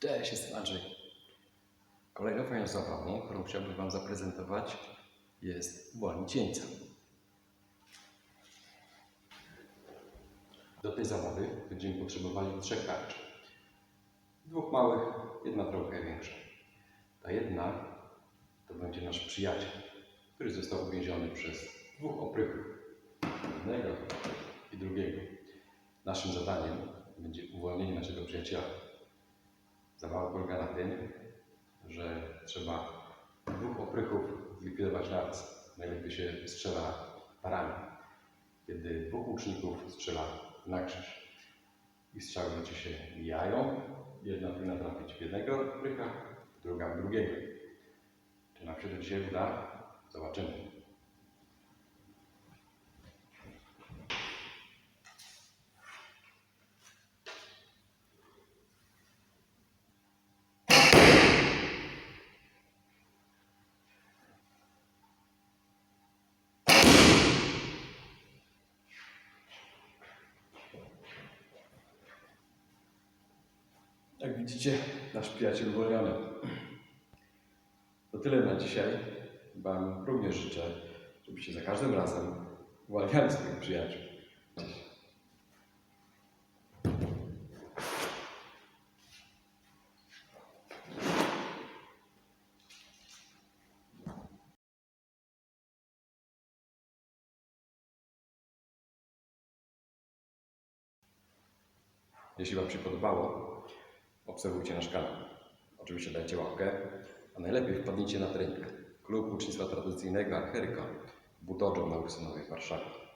Cześć, jestem Andrzej. Kolejną fajną zabawą, którą chciałbym Wam zaprezentować jest wołanie cieńca. Do tej zabawy będziemy potrzebowali trzech tarczy. Dwóch małych, jedna trochę większa. Ta jedna to będzie nasz przyjaciel, który został uwięziony przez dwóch oprychów. Jednego i drugiego. Naszym zadaniem będzie uwolnienie naszego przyjaciela. Zabawa polega na tym, że trzeba dwóch oprychów zlikwidować naraz. Najlepiej się strzela parami. Kiedy dwóch łuczników strzela na krzyż i strzały wiecie się mijają, jedna powinna trafić w jednego oprycha, druga w drugiego. Czy nam się to dzisiaj uda? Zobaczymy. Widzicie, nasz przyjaciel uwolniony. To tyle na dzisiaj. Wam również życzę, żebyście za każdym razem uwalniali swoich przyjaciół. Jeśli Wam się podobało, obserwujcie nasz kanał. Oczywiście dajcie łapkę, a najlepiej wpadnijcie na trening. Klub Ucznictwa Tradycyjnego Archeryka w Budojo na Ursynowej w Warszawie.